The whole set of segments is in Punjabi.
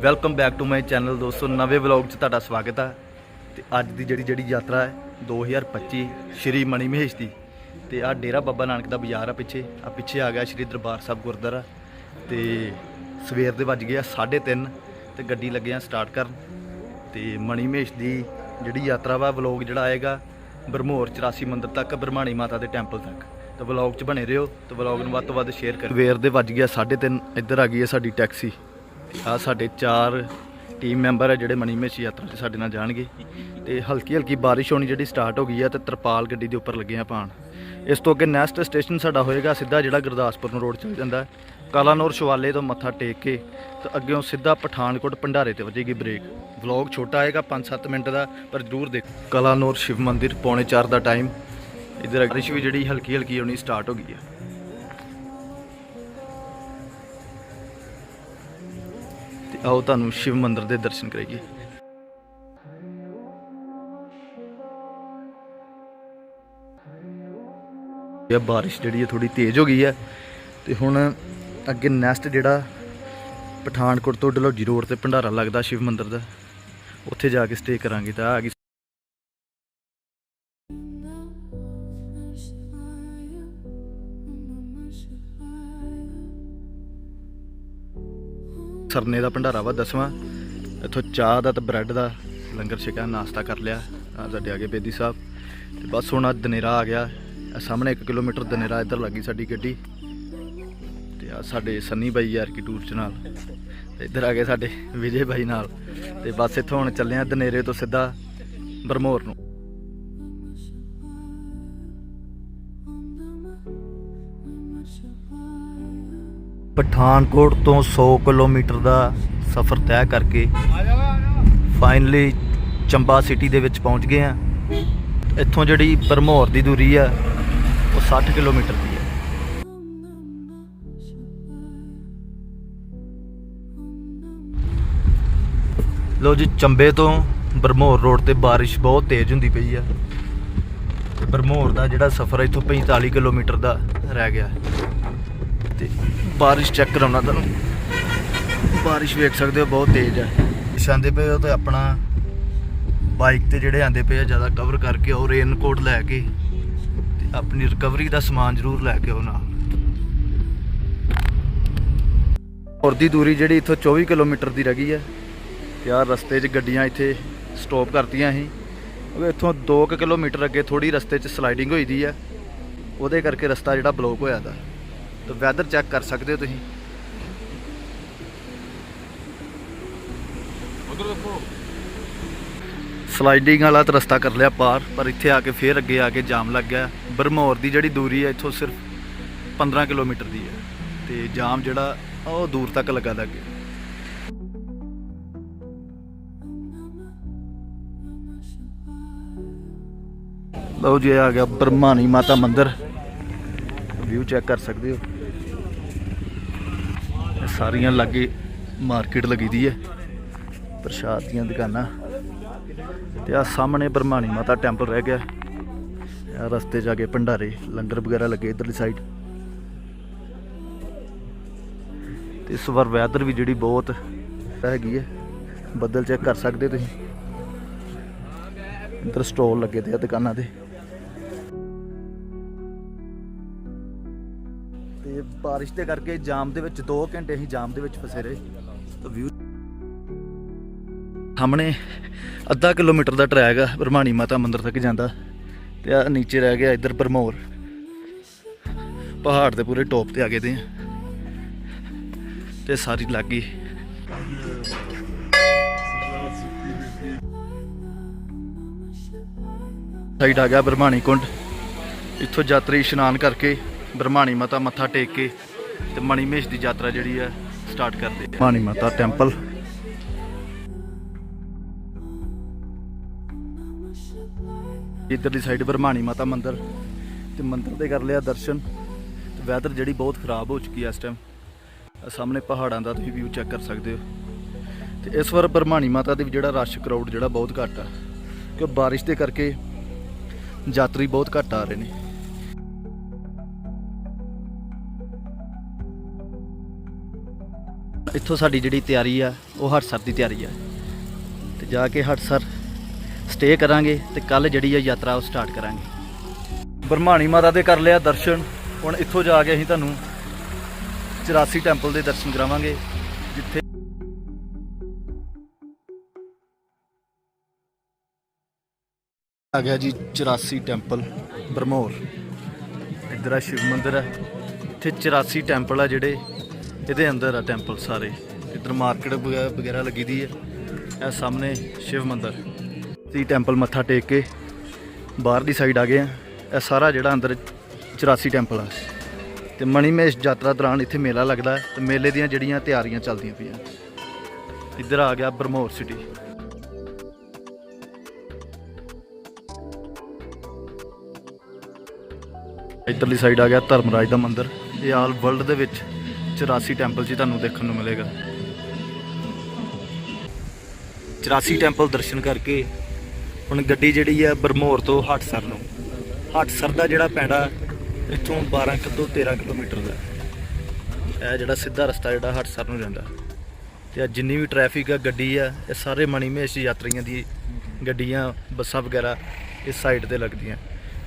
Welcome back to my channel ਦੋਸਤੋ, ਨਵੇਂ ਵਲੌਗ 'ਚ ਤੁਹਾਡਾ ਸਵਾਗਤ ਹੈ ਤੇ ਅੱਜ ਦੀ ਜਿਹੜੀ ਜਿਹੜੀ ਯਾਤਰਾ ਹੈ 2025 ਸ਼੍ਰੀ ਮਣੀ ਮਹੇਸ਼ ਦੀ। ਤੇ ਆ ਡੇਰਾ ਬਾਬਾ ਨਾਨਕ ਦਾ ਬਾਜ਼ਾਰ ਆ ਪਿੱਛੇ। ਆ ਪਿੱਛੇ ਆ ਗਿਆ ਸ਼੍ਰੀ ਦਰਬਾਰ ਸਾਹਿਬ ਗੁਰਦੁਆਰਾ। ਤੇ ਸਵੇਰ ਦੇ ਵੱਜ ਗਿਆ ਆ 3:30 ਤੇ ਗੱਡੀ ਲੱਗੇ ਆ ਸਟਾਰਟ ਕਰਨ। ਤੇ ਮਣੀ ਮਹੇਸ਼ ਦੀ ਜਿਹੜੀ ਯਾਤਰਾ ਵਾ ਵਲੌਗ ਜਿਹੜਾ ਆਏਗਾ, ਬਰਮੋਰ 84 ਮੰਦਿਰ ਤੱਕ, ਬਰਮਾਣੀ ਮਾਤਾ ਦੇ ਟੈਂਪਲ ਤੱਕ। ਤੇ ਵਲੌਗ 'ਚ ਬਣੇ ਰਹੋ। ਤੇ ਵਲੌਗ ਨੂੰ ਵੱਧ ਤੋਂ ਵੱਧ ਸ਼ੇਅਰ ਕਰੋ ਸਵੇਰ ਦੇ ਵੱਜ ਗਿਆ 3:30 ਇੱਧਰ ਆ ਗਈ ਹੈ ਸਾਡੀ ਟੈਕਸੀ ਆ ਸਾਡੇ ਚਾਰ ਟੀਮ ਮੈਂਬਰ ਹੈ ਜਿਹੜੇ ਮਨੀਮੇਸ਼ ਯਾਤਰਾ 'ਚ ਸਾਡੇ ਨਾਲ ਜਾਣਗੇ। ਤੇ ਹਲਕੀ ਹਲਕੀ ਬਾਰਿਸ਼ ਹੋਣੀ ਜਿਹੜੀ ਸਟਾਰਟ ਹੋ ਗਈ ਹੈ ਤੇ ਤਰਪਾਲ ਗੱਡੀ ਦੇ ਉੱਪਰ ਲੱਗੇ ਆ ਪਾਣ ਇਸ ਤੋਂ ਅੱਗੇ ਨੈਕਸਟ ਸਟੇਸ਼ਨ ਸਾਡਾ ਹੋਏਗਾ ਸਿੱਧਾ ਜਿਹੜਾ ਗੁਰਦਾਸਪੁਰ ਨੂੰ ਰੋਡ ਚੱਲ ਜਾਂਦਾ। ਕਾਲਾਨੌਰ ਸ਼ਿਵਾਲੇ ਤੋਂ ਮੱਥਾ ਟੇਕ ਕੇ ਤੇ ਅੱਗੇੋਂ ਸਿੱਧਾ ਪਠਾਨਕੋਟ ਭੰਡਾਰੇ ਤੇ ਵੱਜੇਗੀ ਬ੍ਰੇਕ ਵਲੌਗ ਛੋਟਾ ਆਏਗਾ 5-7 ਮਿੰਟ ਦਾ, ਪਰ ਜ਼ਰੂਰ ਦੇਖੋ। ਕਾਲਾਨੌਰ ਸ਼ਿਵ ਮੰਦਿਰ ਪੌਣੇ 4 ਦਾ ਟਾਈਮ ਇਧਰ ਬਾਰਿਸ਼ ਵੀ ਜਿਹੜੀ ਹਲਕੀ ਹਲਕੀ ਹੋਣੀ ਸਟਾਰਟ ਹੋ ਗਈ ਹੈ ਆਓ ਤੁਹਾਨੂੰ ਸ਼ਿਵ ਮੰਦਿਰ ਦੇ ਦਰਸ਼ਨ ਕਰਾਈਏ। ਇਹ ਬਾਰਿਸ਼ ਜਿਹੜੀ ਹੈ ਥੋੜੀ ਤੇਜ਼ ਹੋ ਗਈ ਹੈ ਤੇ ਹੁਣ ਅੱਗੇ ਨੈਕਸਟ ਜਿਹੜਾ ਪਠਾਨਕੋਟ ਤੋਂ ਡਲਹੌਜੀ ਰੋਡ ਤੇ ਭੰਡਾਰਾ ਲੱਗਦਾ ਸ਼ਿਵ ਮੰਦਿਰ ਦਾ, ਉੱਥੇ ਜਾ ਕੇ ਸਟੇ ਕਰਾਂਗੇ ਤਾਂ ਆ ਗਈ ਸਰਨੇ ਦਾ ਭੰਡਾਰਾ ਵਾ ਦਸਵਾਂ। ਇੱਥੋਂ ਚਾਹ ਦਾ ਤੇ ਬ੍ਰੈਡ ਦਾ ਲੰਗਰ ਛਕਿਆ, ਨਾਸ਼ਤਾ ਕਰ ਲਿਆ ਆ ਸਾਡੇ ਆਗੇ ਬੇਦੀ ਸਾਹਿਬ। ਤੇ ਬਸ ਹੁਣ ਆ ਦਨੇਰਾ ਆ ਗਿਆ। ਸਾਹਮਣੇ 1 ਕਿਲੋਮੀਟਰ ਦਨੇਰਾ ਇੱਧਰ ਲੱਗੀ ਸਾਡੀ ਗੱਡੀ। ਤੇ ਆ ਸਾਡੇ ਸੰਨੀ ਬਾਈ ਯਾਰ ਕੀ ਟੂਰ ਚ ਨਾਲ। ਤੇ ਇੱਧਰ ਆ ਗਏ ਸਾਡੇ ਵਿਜੇ ਬਾਈ ਨਾਲ। ਤੇ ਬਸ ਇੱਥੋਂ ਹੁਣ ਚੱਲੇ ਆ ਦਨੇਰੇ ਤੋਂ ਸਿੱਧਾ ਬਰਮੋਰ ਨੂੰ। ਪਠਾਨਕੋਟ ਤੋਂ 100 ਕਿਲੋਮੀਟਰ ਦਾ ਸਫ਼ਰ ਤੈਅ ਕਰਕੇ ਫਾਈਨਲੀ ਚੰਬਾ ਸਿਟੀ ਦੇ ਵਿੱਚ ਪਹੁੰਚ ਗਏ ਆ ਇੱਥੋਂ ਜਿਹੜੀ ਬਰਮੋਰ ਦੀ ਦੂਰੀ ਆ, ਉਹ 60 ਕਿਲੋਮੀਟਰ ਦੀ ਹੈ ਲੋ ਜੀ, ਚੰਬੇ ਤੋਂ ਬਰਮੋਰ ਰੋਡ ਤੇ ਬਾਰਿਸ਼ ਬਹੁਤ ਤੇਜ਼ ਹੁੰਦੀ ਪਈ ਆ। ਤੇ ਬਰਮੋਰ ਦਾ ਜਿਹੜਾ ਸਫ਼ਰ ਇੱਥੋਂ 45 ਕਿਲੋਮੀਟਰ ਦਾ ਰਹਿ ਗਿਆ। ਬਾਰਿਸ਼ ਚੈੱਕ ਕਰਾਉਣਾ ਤੁਹਾਨੂੰ। ਬਾਰਿਸ਼ ਵੇਖ ਸਕਦੇ ਹੋ, ਬਹੁਤ ਤੇਜ਼ ਹੈ ਆਂਦੇ ਪਏ ਹੋ ਤੇ ਆਪਣਾ ਬਾਈਕ ਤੇ ਜਿਹੜੇ ਆਂਦੇ ਪਏ ਆ, ਜ਼ਿਆਦਾ ਕਵਰ ਕਰਕੇ ਉਹ ਰੇਨ ਕੋਟ ਲੈ ਕੇ ਤੇ ਆਪਣੀ ਰਿਕਵਰੀ ਦਾ ਸਮਾਨ ਜ਼ਰੂਰ ਲੈ ਕੇ ਆਓ ਨਾਲ। ਹੋਰ ਦੀ ਦੂਰੀ ਜਿਹੜੀ ਇੱਥੋਂ 24 ਕਿਲੋਮੀਟਰ ਦੀ ਰਹਿ ਗਈ ਹੈ ਤੇ ਆਹ ਰਸਤੇ 'ਚ ਗੱਡੀਆਂ ਇੱਥੇ ਸਟਾਪ ਕਰਤੀਆਂ ਸੀ। ਕਿਉਂਕਿ ਇੱਥੋਂ 2 ਕਿਲੋਮੀਟਰ ਅੱਗੇ ਥੋੜੀ ਰਸਤੇ 'ਚ ਸਲਾਈਡਿੰਗ ਹੋਈ ਦੀ ਹੈ ਉਹਦੇ ਕਰਕੇ ਰਸਤਾ ਜਿਹੜਾ ਬਲੌਕ ਹੋਇਆ ਦਾ ਤੇ ਵੈਦਰ ਚੈੱਕ ਕਰ ਸਕਦੇ ਹੋ ਤੁਸੀਂ। ਸਲਾਈਡਿੰਗ ਵਾਲਾ ਤਾਂ ਰਸਤਾ ਕਰ ਲਿਆ ਪਾਰ ਪਰ ਇੱਥੇ ਆ ਕੇ ਫੇਰ ਅੱਗੇ ਆ ਕੇ ਜਾਮ ਲੱਗ ਗਿਆ। ਬਰਮੌਰ ਦੀ ਜਿਹੜੀ ਦੂਰੀ ਹੈ ਇੱਥੋਂ ਸਿਰਫ 15 ਕਿਲੋਮੀਟਰ ਦੀ ਹੈ। ਤੇ ਜਾਮ ਜਿਹੜਾ ਉਹ ਦੂਰ ਤੱਕ ਲੱਗਾ ਅੱਗੇ ਲਓ ਜੀ ਆ ਗਿਆ ਬਰਮਾਨੀ ਮਾਤਾ ਮੰਦਿਰ। ਵਿਊ ਚੈੱਕ ਕਰ ਸਕਦੇ ਹੋ। ਸਾਰੀਆਂ ਲਾਗੇ ਮਾਰਕੀਟ ਲੱਗੀ ਦੀ ਹੈ। ਪ੍ਰਸ਼ਾਦ ਦੀਆਂ ਦੁਕਾਨਾਂ। ਤੇ ਆ ਸਾਹਮਣੇ ਬਰਮਾਨੀ ਮਾਤਾ ਟੈਂਪਲ ਰਹਿ ਗਿਆ। ਆ ਰਸਤੇ ਜਾ ਕੇ ਭੰਡਾਰੇ, ਲੰਗਰ ਵਗੈਰਾ ਲੱਗੇ ਇਧਰਲੀ ਸਾਈਡ ਤੇ ਇਸ ਵਾਰ ਵੈਦਰ ਵੀ ਜਿਹੜੀ ਬਹੁਤ ਹੈਗੀ ਹੈ, ਬੱਦਲ ਚੈੱਕ ਕਰ ਸਕਦੇ ਤੁਸੀਂ। ਇੱਧਰ ਸਟਾਲ ਲੱਗੇ ਤੇ ਆ ਦੁਕਾਨਾਂ ਤੇ ਤੇ ਬਾਰਿਸ਼ ਦੇ ਕਰਕੇ ਜਾਮ ਦੇ ਵਿੱਚ 2 ਘੰਟੇ ਅਸੀਂ ਜਾਮ ਦੇ ਵਿੱਚ ਫਸੇ ਰਹੇ। ਤਾਂ ਵਿਊ ਸਾਹਮਣੇ ਅੱਧਾ ਕਿਲੋਮੀਟਰ ਦਾ ਟਰੈਕ ਆ ਬਰਮਾਣੀ ਮਾਤਾ ਮੰਦਿਰ ਤੱਕ ਜਾਂਦਾ। ਤੇ ਆ ਨੀਚੇ ਰਹਿ ਗਿਆ ਇੱਧਰ ਬਰਮੋਰ। ਪਹਾੜ ਦੇ ਪੂਰੇ ਟੌਪ ਤੇ ਆ ਗਏ ਤੇ। ਤੇ ਸਾਰੀ ਲੱਗੀ। ਸਾਈਡ ਆ ਗਿਆ ਬਰਮਾਣੀ ਕੁੰਡ। ਇੱਥੋਂ ਯਾਤਰੀ ਇਸ਼ਨਾਨ ਕਰਕੇ ਬਰਮਾਣੀ ਮਾਤਾ ਮੱਥਾ ਟੇਕ ਕੇ ਤੇ ਮਣੀਮੇਸ਼ ਦੀ ਯਾਤਰਾ ਜਿਹੜੀ ਹੈ ਸਟਾਰਟ ਕਰਦੇ ਆ। ਮਾਣੀ ਮਾਤਾ ਟੈਂਪਲ ਇੱਧਰਲੀ ਸਾਈਡ ਬਰਮਾਣੀ ਮਾਤਾ ਮੰਦਿਰ ਤੇ ਮੰਦਿਰ ਦੇ ਕਰ ਲਿਆ ਦਰਸ਼ਨ। ਤੇ ਵੈਦਰ ਜਿਹੜੀ ਬਹੁਤ ਖਰਾਬ ਹੋ ਚੁੱਕੀ ਹੈ ਇਸ ਟਾਈਮ ਸਾਹਮਣੇ ਪਹਾੜਾਂ ਦਾ ਤੁਸੀਂ ਵਿਊ ਚੈੱਕ ਕਰ ਸਕਦੇ ਹੋ। ਤੇ ਇਸ ਵਾਰ ਬਰਮਾਣੀ ਮਾਤਾ ਦੇ ਵੀ ਜਿਹੜਾ ਰਸ਼ ਕਰਾਊਡ ਜਿਹੜਾ ਬਹੁਤ ਘੱਟ ਆ। ਕਿ ਬਾਰਿਸ਼ ਦੇ ਕਰਕੇ ਯਾਤਰੀ ਬਹੁਤ ਘੱਟ ਆ ਰਹੇ ਨੇ। ਇੱਥੋਂ ਸਾਡੀ ਜਿਹੜੀ ਤਿਆਰੀ ਆ, ਉਹ ਹਰਸਰ ਦੀ ਤਿਆਰੀ ਆ। ਤੇ ਜਾ ਕੇ ਹਰਸਰ ਸਟੇ ਕਰਾਂਗੇ ਤੇ ਕੱਲ ਜਿਹੜੀ ਆ ਯਾਤਰਾ ਉਹ ਸਟਾਰਟ ਕਰਾਂਗੇ। ਬਰਮਾਣੀ ਮਾਤਾ ਦੇ ਕਰ ਲਿਆ ਦਰਸ਼ਨ। ਹੁਣ ਇੱਥੋਂ ਜਾ ਕੇ ਅਸੀਂ ਤੁਹਾਨੂੰ 84 ਟੈਂਪਲ ਦੇ ਦਰਸ਼ਨ ਕਰਾਵਾਂਗੇ, ਜਿੱਥੇ ਆ ਗਿਆ ਜੀ 84 ਟੈਂਪਲ ਬਰਮੋਰ ਇੱਧਰ ਆ ਸ਼ਿਵ ਮੰਦਿਰ ਹੈ ਇੱਥੇ 84 ਟੈਂਪਲ ਆ ਜਿਹੜੇ ਇਹਦੇ ਅੰਦਰ ਆ ਟੈਂਪਲ ਸਾਰੇ। ਇੱਧਰ ਮਾਰਕੀਟ ਵਗੈਰਾ ਲੱਗੀ ਦੀ ਹੈ। ਇਹ ਸਾਹਮਣੇ ਸ਼ਿਵ ਮੰਦਿਰ। ਤੀ ਟੈਂਪਲ ਮੱਥਾ ਟੇਕ ਕੇ ਬਾਹਰ ਦੀ ਸਾਈਡ ਆ ਗਏ ਆ। ਇਹ ਸਾਰਾ ਜਿਹੜਾ ਅੰਦਰ 84 ਟੈਂਪਲ ਆ। ਤੇ ਮਣੀਮੇਸ਼ ਯਾਤਰਾ ਦੌਰਾਨ ਇੱਥੇ ਮੇਲਾ ਲੱਗਦਾ ਹੈ। ਤੇ ਮੇਲੇ ਦੀਆਂ ਜਿਹੜੀਆਂ ਤਿਆਰੀਆਂ ਚੱਲਦੀਆਂ ਪਈਆਂ। ਇੱਧਰ ਆ ਗਿਆ ਬਰਮੋਰ ਸਿਟੀ ਇੱਧਰਲੀ ਸਾਈਡ ਆ ਗਿਆ ਧਰਮਰਾਜ ਦਾ ਮੰਦਿਰ। ਇਹ ਆਲ ਵਰਲਡ ਦੇ ਵਿੱਚ 84 ਟੈਂਪਲ 'ਚ ਤੁਹਾਨੂੰ ਦੇਖਣ ਨੂੰ ਮਿਲੇਗਾ। 84 ਟੈਂਪਲ ਦਰਸ਼ਨ ਕਰਕੇ ਹੁਣ ਗੱਡੀ ਜਿਹੜੀ ਹੈ ਬਰਮੋਰ ਤੋਂ ਹਟਸਰ ਨੂੰ। ਹਟਸਰ ਦਾ ਜਿਹੜਾ ਪੈਂਡਾ ਇੱਥੋਂ 12 ਤੋਂ 13 ਕਿਲੋਮੀਟਰ ਦਾ। ਇਹ ਜਿਹੜਾ ਸਿੱਧਾ ਰਸਤਾ ਜਿਹੜਾ ਹਟਸਰ ਨੂੰ ਜਾਂਦਾ। ਤੇ ਆ ਜਿੰਨੀ ਵੀ ਟ੍ਰੈਫਿਕ ਆ, ਗੱਡੀ ਆ, ਇਹ ਸਾਰੇ ਮਣੀਮੇਸ਼ ਯਾਤਰੀਆਂ ਦੀ ਗੱਡੀਆਂ, ਬੱਸਾਂ ਵਗੈਰਾ ਇਸ ਸਾਈਡ ਤੇ ਲੱਗਦੀਆਂ।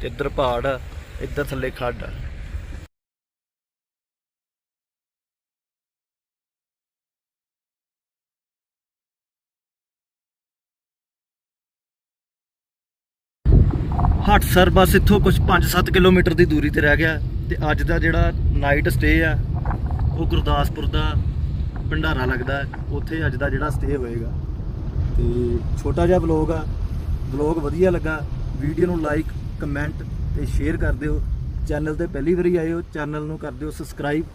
ਤੇ ਇੱਧਰ ਪਹਾੜ ਆ, ਇੱਧਰ ਥੱਲੇ ਖੱਡ ਆ। ਹਟਸਰ ਬਸ ਇੱਥੋਂ ਕੁਝ 5-7 ਕਿਲੋਮੀਟਰ ਦੀ ਦੂਰੀ ਤੇ ਰਹਿ ਗਿਆ ਤੇ ਅੱਜ ਦਾ ਜਿਹੜਾ ਨਾਈਟ ਸਟੇ ਆ, ਉਹ ਗੁਰਦਾਸਪੁਰ ਦਾ ਭੰਡਾਰਾ ਲੱਗਦਾ। ਉੱਥੇ ਅੱਜ ਦਾ ਜਿਹੜਾ ਸਟੇ ਹੋਏਗਾ। ਤੇ ਛੋਟਾ ਜਿਹਾ ਵਲੌਗ ਆ। ਵਲੌਗ ਵਧੀਆ ਲੱਗਾ। ਵੀਡੀਓ ਨੂੰ ਲਾਈਕ ਕਮੈਂਟ ਤੇ ਸ਼ੇਅਰ ਕਰ ਦਿਓ। ਚੈਨਲ ਤੇ ਪਹਿਲੀ ਵਾਰੀ ਆਏ ਹੋ ਚੈਨਲ ਨੂੰ ਕਰ ਦਿਓ ਸਬਸਕ੍ਰਾਈਬ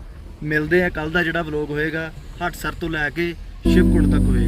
ਮਿਲਦੇ ਆ ਕੱਲ ਦਾ ਜਿਹੜਾ ਵਲੌਗ ਹੋਏਗਾ ਹਟਸਰ ਤੋਂ ਲੈ ਕੇ ਸ਼ਿਵਕੁੰਡ ਤੱਕ ਹੋਏਗਾ।